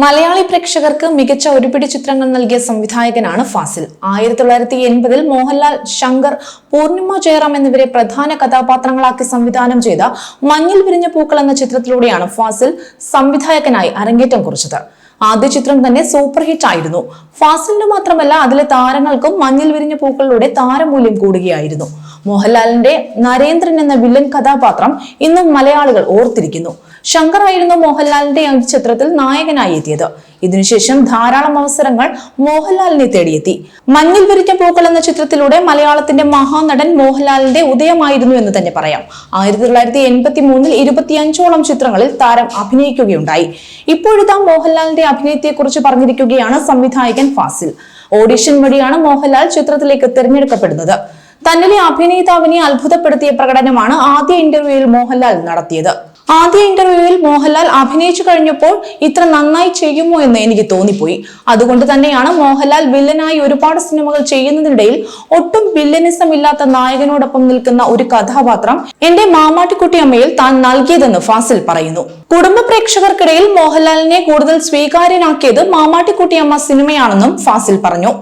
മലയാളി പ്രേക്ഷകർക്ക് മികച്ച ഒരുപിടി ചിത്രങ്ങൾ നൽകിയ സംവിധായകനാണ് ഫാസിൽ. ആയിരത്തി തൊള്ളായിരത്തി എൺപതിൽ മോഹൻലാൽ ശങ്കർ പൂർണിമ ജയറാം എന്നിവരെ പ്രധാന കഥാപാത്രങ്ങളാക്കി സംവിധാനം ചെയ്ത മഞ്ഞിൽ വിരിഞ്ഞ പൂക്കൾ എന്ന ചിത്രത്തിലൂടെയാണ് ഫാസിൽ സംവിധായകനായി അരങ്ങേറ്റം കുറിച്ചത്. ആദ്യ ചിത്രം തന്നെ സൂപ്പർ ഹിറ്റ് ആയിരുന്നു. ഫാസിലിന് മാത്രമല്ല അതിലെ താരങ്ങൾക്കും മഞ്ഞിൽ വിരിഞ്ഞ പൂക്കളിലൂടെ താരമൂല്യം കൂടുകയായിരുന്നു. മോഹൻലാലിന്റെ നരേന്ദ്രൻ എന്ന വില്ലൻ കഥാപാത്രം ഇന്നും മലയാളികൾ ഓർത്തിരിക്കുന്നു. ശങ്കർ ആയിരുന്നു മോഹൻലാലിന്റെ ചിത്രത്തിൽ നായകനായി എത്തിയത്. ഇതിനുശേഷം ധാരാളം അവസരങ്ങൾ മോഹൻലാലിനെ തേടിയെത്തി. മഞ്ഞിൽ വിരിഞ്ഞ പൂക്കൾ എന്ന ചിത്രത്തിലൂടെ മലയാളത്തിന്റെ മഹാനടൻ മോഹൻലാലിന്റെ ഉദയമായിരുന്നു എന്ന് തന്നെ പറയാം. ആയിരത്തി തൊള്ളായിരത്തി എൺപത്തി മൂന്നിൽ ഇരുപത്തിയഞ്ചോളം ചിത്രങ്ങളിൽ താരം അഭിനയിക്കുകയുണ്ടായി. ഇപ്പോഴിതാ മോഹൻലാലിന്റെ അഭിനയത്തെക്കുറിച്ച് പറഞ്ഞിരിക്കുകയാണ് സംവിധായകൻ ഫാസിൽ. ഓഡിഷൻ വഴിയാണ് മോഹൻലാൽ ചിത്രത്തിലേക്ക് തിരഞ്ഞെടുക്കപ്പെടുന്നത്. തന്നിലെ അഭിനേതാവിനെ അത്ഭുതപ്പെടുത്തിയ പ്രകടനമാണ് ആദ്യ ഇന്റർവ്യൂവിൽ മോഹൻലാൽ നടത്തിയത്. ആദ്യ ഇന്റർവ്യൂവിൽ മോഹൻലാൽ അഭിനയിച്ചു കഴിഞ്ഞപ്പോൾ ഇത്ര നന്നായി ചെയ്യുമോ എന്ന് എനിക്ക് തോന്നിപ്പോയി. അതുകൊണ്ട് തന്നെയാണ് മോഹൻലാൽ വില്ലനായി ഒരുപാട് സിനിമകൾ ചെയ്യുന്നതിനിടയിൽ ഒട്ടും വില്ലനിസം ഇല്ലാത്ത നായകനോടൊപ്പം നിൽക്കുന്ന ഒരു കഥാപാത്രം എന്റെ മാമാട്ടിക്കുട്ടി അമ്മയിൽ താൻ നൽകിയതെന്ന് ഫാസിൽ പറയുന്നു. കുടുംബ പ്രേക്ഷകർക്കിടയിൽ മോഹൻലാലിനെ കൂടുതൽ സ്വീകാര്യനാക്കിയത് മാമാട്ടിക്കുട്ടിയമ്മ സിനിമയാണെന്നും ഫാസിൽ പറഞ്ഞു.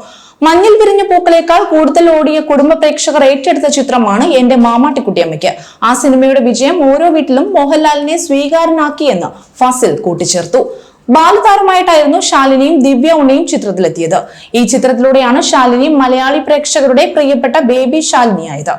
മഞ്ഞിൽ വിരിഞ്ഞ പൂക്കളേക്കാൾ കൂടുതൽ ഓടിയ കുടുംബ പ്രേക്ഷകർ ഏറ്റെടുത്ത ചിത്രമാണ് എന്റെ മാമാട്ടിക്കുട്ടിയമ്മയ്ക്ക് ആ സിനിമയുടെ വിജയം ഓരോ വീട്ടിലും മോഹൻലാലിനെ സ്വീകാരനാക്കിയെന്ന് ഫസിൽ കൂട്ടിച്ചേർത്തു. ബാലതാരമായിട്ടായിരുന്നു ശാലിനിയും ദിവ്യ ഉണ്ണയും ചിത്രത്തിലെത്തിയത്. ഈ ചിത്രത്തിലൂടെയാണ് ശാലിനി മലയാളി പ്രേക്ഷകരുടെ പ്രിയപ്പെട്ട ബേബി ശാലിനിയായത്.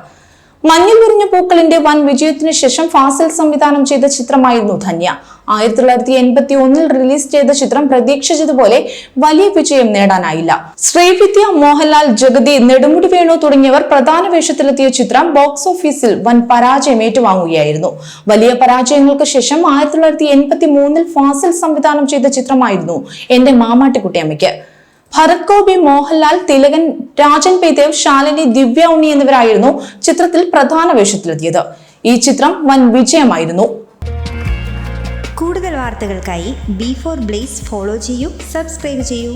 മഞ്ഞിൽ വിരിഞ്ഞ പൂക്കളിന്റെ വൻ വിജയത്തിന് ശേഷം ഫാസിൽ സംവിധാനം ചെയ്ത ചിത്രമായിരുന്നു ധന്യ. ആയിരത്തി തൊള്ളായിരത്തി എൺപത്തി ഒന്നിൽ റിലീസ് ചെയ്ത ചിത്രം പ്രതീക്ഷിച്ചതുപോലെ വലിയ വിജയം നേടാനായില്ല. ശ്രീവിദ്യ മോഹൻലാൽ ജഗതി നെടുമുടി വേണു തുടങ്ങിയവർ പ്രധാന വേഷത്തിലെത്തിയ ചിത്രം ബോക്സ് ഓഫീസിൽ വൻ പരാജയം ഏറ്റുവാങ്ങുകയായിരുന്നു. വലിയ പരാജയങ്ങൾക്ക് ശേഷം ആയിരത്തി തൊള്ളായിരത്തി എൺപത്തി മൂന്നിൽ ഫാസിൽ സംവിധാനം ചെയ്ത ചിത്രമായിരുന്നു എന്റെ മാമാട്ടിക്കുട്ടിയമ്മയ്ക്ക്. ഭരത് ഗോപി മോഹൻലാൽ തിലകൻ രാജൻ പേദേവ് ശാലിനി ദിവ്യ ഉണ്ണി എന്നിവരായിരുന്നു ചിത്രത്തിൽ പ്രധാന വേഷത്തിലെത്തിയത്. ഈ ചിത്രം വൻ വിജയമായിരുന്നു. കൂടുതൽ വാർത്തകൾക്കായി ബി ഫോർ ബ്ലേസ് ഫോളോ ചെയ്യൂ സബ്സ്ക്രൈബ് ചെയ്യൂ.